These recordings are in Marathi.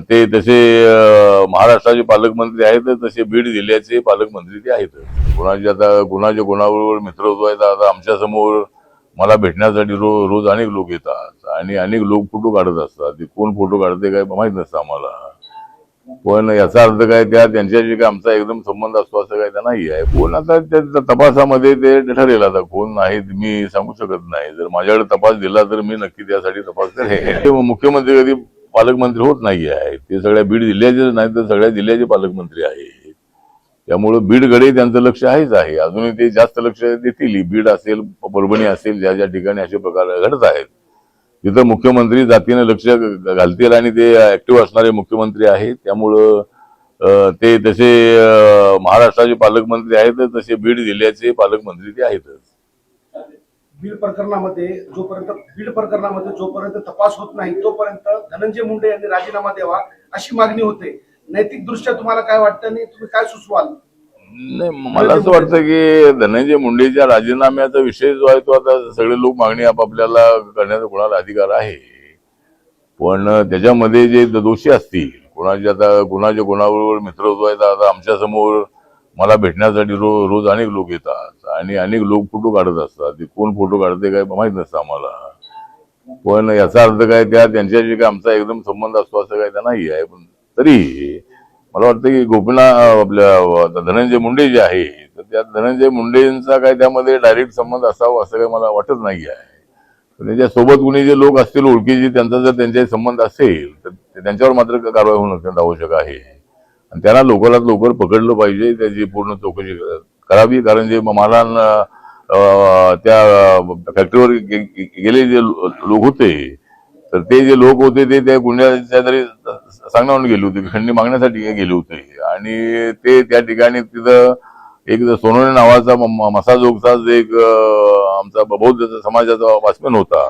ते तसे महाराष्ट्राचे पालकमंत्री आहेत तसे बीड जिल्ह्याचे पालकमंत्री ते आहेत. कोणाचे आता कोणाच्या कोणाबरोबर मित्रत्व आहेत आता आमच्यासमोर मला भेटण्यासाठी रोज रोज अनेक लोक येतात. आणि अनेक लोक फोटो काढत असतात. ते कोण फोटो काढते काय माहीत नसतं आम्हाला. पण याचा अर्थ काय त्या त्यांच्याशी काय आमचा एकदम संबंध असतो असं काय त्या नाही आहे. कोण आता त्या तपासामध्ये ते ठरेल आता. कोण नाही मी सांगू शकत नाही. जर माझ्याकडे तपास दिला तर मी नक्की त्यासाठी तपास करेन. मुख्यमंत्री कधी पालकमंत्री होत नाही आहे. ते सगळ्या बीड जिल्ह्याचे नाही तर सगळ्या जिल्ह्याचे पालकमंत्री आहेत त्यामुळं बीडकडे त्यांचं लक्ष आहेच आहे. अजूनही ते जास्त लक्ष देतील. बीड असेल परभणी असेल ज्या ज्या ठिकाणी असे प्रकार घडत आहेत. तिथं मुख्यमंत्री जातीने लक्ष घालतील आणि ते ऍक्टिव्ह असणारे मुख्यमंत्री आहेत. त्यामुळं ते तसे महाराष्ट्राचे पालकमंत्री आहेत तसे बीड जिल्ह्याचे पालकमंत्री ते आहेतच. बीड प्रकरणामध्ये जोपर्यंत बीड प्रकरणामध्ये जोपर्यंत तपास होत नाही तोपर्यंत धनंजय मुंडे यांनी राजीनामा द्यावा अशी मागणी होते. नैतिक दृष्ट्या तुम्हाला काय वाटतं आणि तुम्ही काय सुचवाल? नाही मला असं वाटतं की धनंजय मुंडेच्या राजीनाम्याचा विषय जो आहे तो आता सगळे लोक मागणी आपापल्याला करण्याचा कोणाला अधिकार आहे? पण त्याच्यामध्ये जे दोषी असतील कोणाचे आता कोणाच्या कोणाबरोबर जो आहे आता आमच्यासमोर मला भेटण्यासाठी रोज रोज अनेक लोक येतात आणि अनेक लोक फोटो काढत असतात. ते कोण फोटो काढते काय माहीत नसतं आम्हाला. पण याचा अर्थ काय त्या त्यांच्याशी काय आमचा एकदम संबंध असतो असं काय त्या नाही आहे. पण तरी मला वाटतं की गोपीना आपल्या धनंजय मुंडे जे आहे तर त्या धनंजय मुंडेंचा काय त्यामध्ये डायरेक्ट संबंध असावा असं काही मला वाटत नाही आहे. त्यांच्यासोबत त्याच्या सोबत कुणी जे लोक असतील ओळखीचे त्यांचा जर त्यांच्याशी संबंध असेल तर त्यांच्यावर मात्र कारवाई होणं अत्यंत आवश्यक आहे. आणि त्यांना लवकरात लवकर पकडलं पाहिजे त्याची पूर्ण चौकशी करावी. कारण जे मला त्या फॅक्टरीवर गेले जे लोक होते तर ते जे लोक होते ते त्या गुन्ह्याच्या तरी सांगण्यावरून गेले होते खंडणी मागण्यासाठी गेले होते. आणि ते त्या ठिकाणी तिथं एक सोनोने नावाचा मसाजोगचा जे एक आमचा बौद्ध समाजाचा वाचमन होता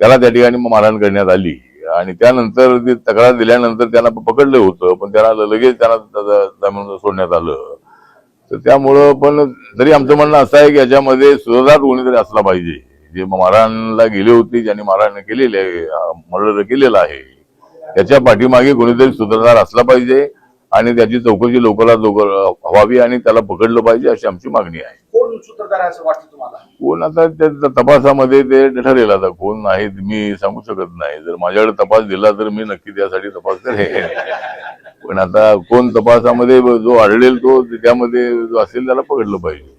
त्याला त्या ठिकाणी मग मारहाण करण्यात आली. आणि त्यानंतर ती तक्रार दिल्यानंतर त्यांना पकडलं होतं पण त्याला लगेच त्यांना जामीन सोडण्यात आलं. तर त्यामुळं पण तरी आमचं म्हणणं असं आहे की याच्यामध्ये सुधारात कोणीतरी असला पाहिजे. जे मारहाणला गेले होते ज्यांनी मारहाण केलेली आहे मर्डर केलेला आहे त्याच्या पाठीमागे कोणीतरी सुधारणार असला पाहिजे आणि त्याची चौकशी लवकरात लवकर व्हावी आणि त्याला पकडलं पाहिजे अशी आमची मागणी आहे. कोण सूत्रधार आहे असं वाटतं तुम्हाला? कोण आता त्या तपासामध्ये ते ठरेल आता. कोण नाही मी सांगू शकत नाही. जर माझ्याकडे तपास दिला तर मी नक्की त्यासाठी तपास करेन. पण आता कोण तपासामध्ये जो आढळेल तो त्यामध्ये जो असेल त्याला पकडलं पाहिजे.